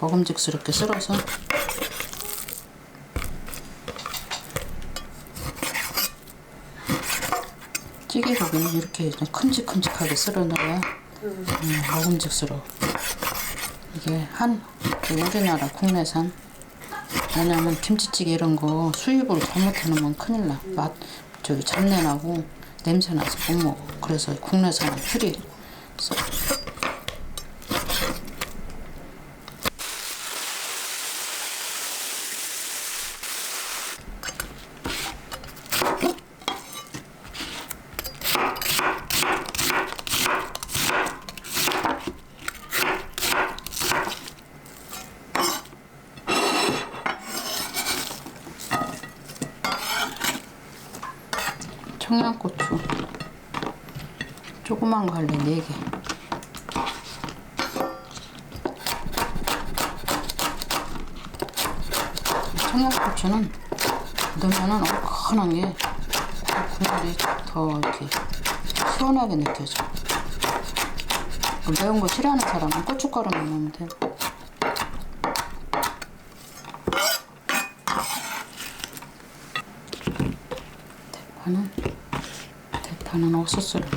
먹음직스럽게 썰어서 찌개고기는 이렇게 좀 큼직큼직하게 썰어놔야 음, 먹음직스러워 이게 한 우리나라 국내산 왜냐면 김치찌개 이런 거 수입으로 잘못해놓으면 큰일 나. 맛 저기 잡내 나고 냄새 나서 못 먹어. 그래서 국내산은 써. 청양고추. 조그만 거 할래 4개. 청양고추는 넣으면은 얼큰한 게 국물이 더 이렇게 시원하게 느껴져. 매운 거 싫어하는 사람은 고춧가루만 넣으면 돼. 대파는 대파는 옥수수를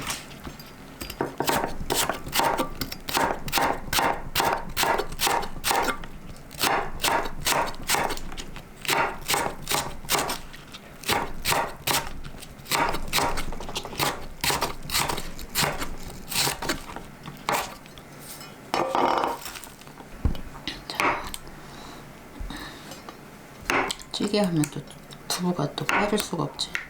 찌개 하면 또 두부가 또 빠질 수가 없지.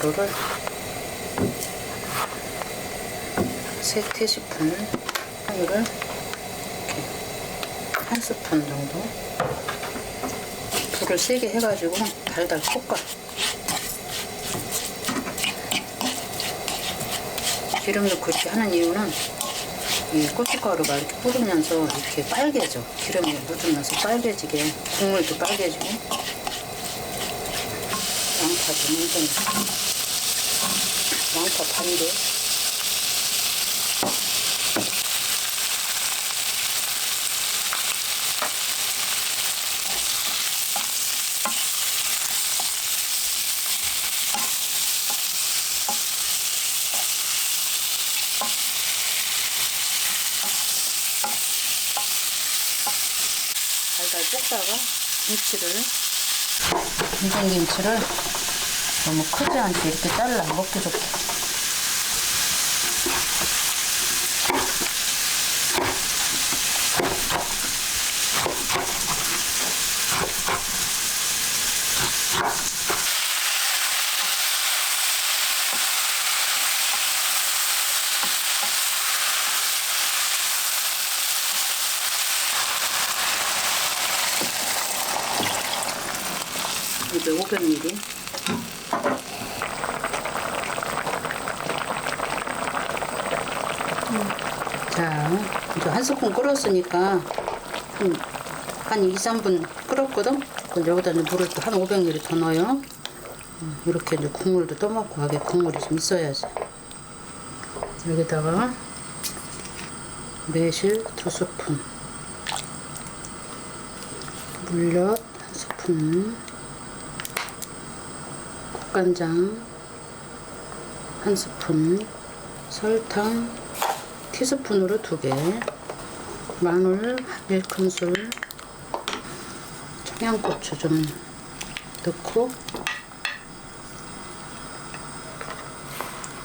고춧가루를 세 티스푼을 이거를 이렇게 한 스푼 정도 불을 세게 해가지고 달달 볶아 기름 넣고 이렇게 하는 이유는 이 고춧가루가 이렇게 뿌리면서 이렇게 빨개져. 기름이 묻으면서 빨개지게 국물도 빨개지고 양파도 완전 양파 반개 달달 볶다가 김치를 김장김치를 너무 크지 않게 이렇게 잘라 먹기 좋게. 이제 500ml 자, 이제 한 스푼 끓었으니까 한, 한 2, 3분 끓었거든? 여기다 이제 물을 또 한 500ml 더 넣어요. 음, 이렇게 이제 국물도 떠먹고 하게 국물이 좀 있어야지. 여기다가 매실 두 스푼, 물엿 한 스푼, 국간장 한 스푼, 설탕 티스푼으로 두 개, 마늘 1큰술, 청양고추 좀 넣고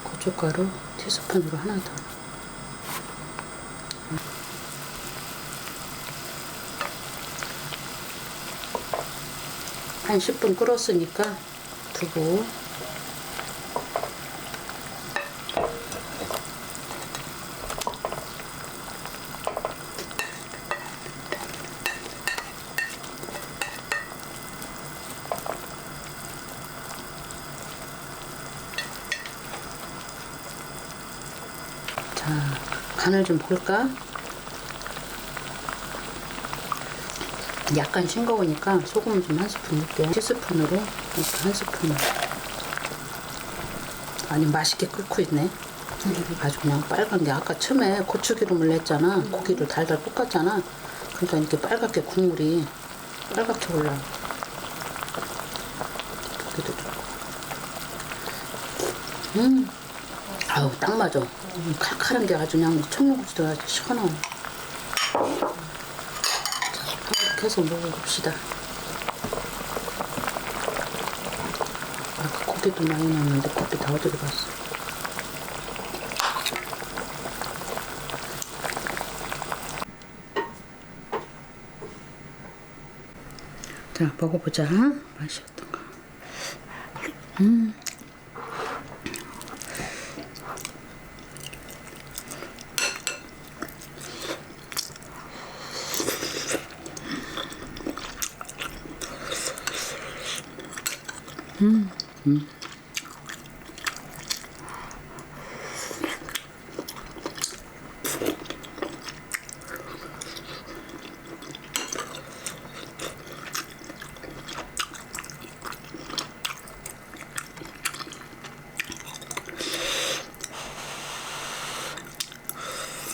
고춧가루 티스푼으로 하나 더. 한 10분 끓었으니까 두고 자, 간을 좀 볼까? 약간 싱거우니까 소금 좀한 스푼 넣을게요. 티스푼으로 이렇게 한 스푼. 아니 맛있게 끓고 있네. 아주 그냥 빨간 게 아까 처음에 고추기름을 냈잖아. 고기를 달달 볶았잖아. 그러니까 이렇게 빨갛게 국물이 빨갛게 올라. 고기도. 음, 아우 딱 맞아. 음, 칼칼한 게 아주 그냥 청양고추도 아주 시원하고. 해서 먹어봅시다. 아까 고기도 많이 넣었는데 고기 다 어디로 갔어? 자, 먹어보자. 맛이 어떤가. 음. 嗯。嗯。